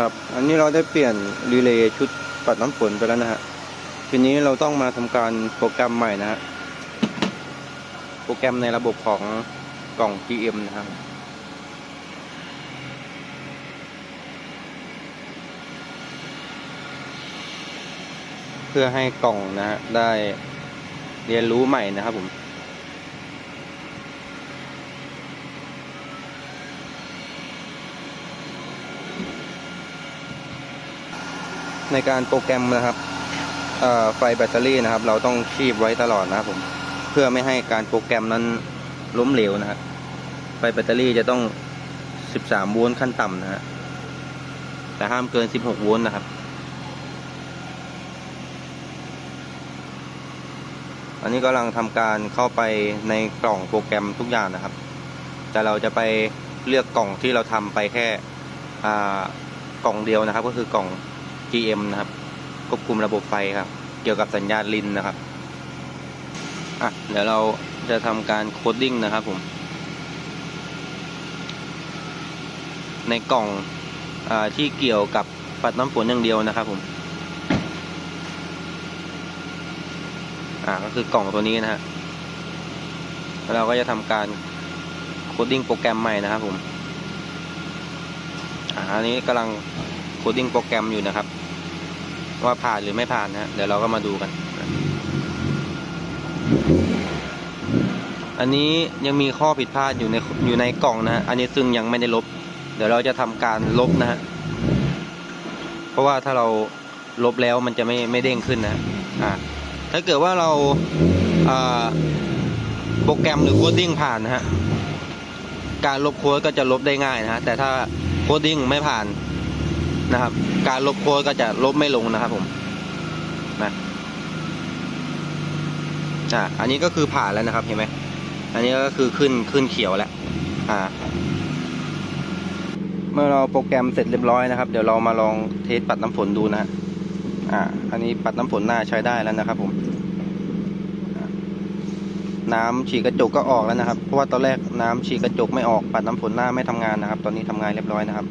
ครับ อันนี้เราได้เปลี่ยนรีเลย์ชุดปัดน้ำฝนไปแล้วนะฮะ ทีนี้เราต้องมาทำการโปรแกรมใหม่นะฮะ โปรแกรมในระบบของกล่อง GM นะครับเพื่อให้กล่องนะฮะได้เรียนรู้ใหม่นะครับผม ในการโปรแกรมนะครับไฟแบตเตอรี่นะครับ เราต้องคีบไว้ตลอดนะครับผมเพื่อไม่ให้การโปรแกรมนั้นล้มเหลวนะครับไฟแบตเตอรี่จะต้อง 13 โวลต์ขั้นต่ำนะฮะแต่ห้ามเกิน 16 โวลต์นะครับอันนี้กำลังทำการเข้าไปในกล่องโปรแกรมทุกอย่างนะครับ แต่เราจะไปเลือกกล่องที่เราทำไปแค่กล่องเดียวนะครับ ก็คือกล่อง GM นะครับควบคุมระบบไฟครับ เกี่ยวกับสัญญาณลินนะครับอะเดี๋ยวเราจะทำการโคดดิ้งนะครับผม ในกล่องอที่เกี่ยวกับปัดน้ำฝนอย่างเดียวนะครับผมอ่าก็คือกล่องตัวนี้นะฮะแล้วเราก็จะทำการโคดดิ้งโปรแกรมใหม่นะครับผม อ่าอันนี้กำลังโคดดิ้งโปรแกรมอยู่นะครับ ว่าผ่านหรือไม่ผ่านนะฮะเดี๋ยวเราก็มาดูกัน อันนี้ยังมีข้อผิดพลาดอยู่ในอยู่ในกล่องนะอันนี้ซึ่งยังไม่ได้ลบ เดี๋ยวเราจะทำการลบนะฮะเพราะว่าถ้าเราลบแล้วมันจะไม่ไม่เด้งขึ้นนะฮะอ่าถ้าเกิดว่าเราอ่าโปรแกรมหรือโคดดิ้งผ่านนะฮะการลบโค้ดก็จะลบได้ง่ายนะฮะแต่ถ้าโคดดิ้งไม่ผ่าน นะครับ การลบโค้ดก็จะลบไม่ลงนะครับผมนะอ่าอันนี้ก็คือผ่านแล้วนะครับเห็นไหมอันนี้ก็คือขึ้นขึ้นเขียวแล้วอ่า เมื่อเราโปรแกรมเสร็จเรียบร้อยนะครับ เดี๋ยวเรามาลองเทสปัดน้ำฝนดูนะฮะอ่า อันนี้ปัดน้ำฝนหน้าใช้ได้แล้วนะครับ ผมน้ำฉีดกระจกก็ออกแล้วนะครับ เพราะว่าตอนแรกน้ำฉีดกระจกไม่ออก ปัดน้ำฝนหน้าไม่ทำงานนะครับ ตอนนี้ทำงานเรียบร้อยนะครับ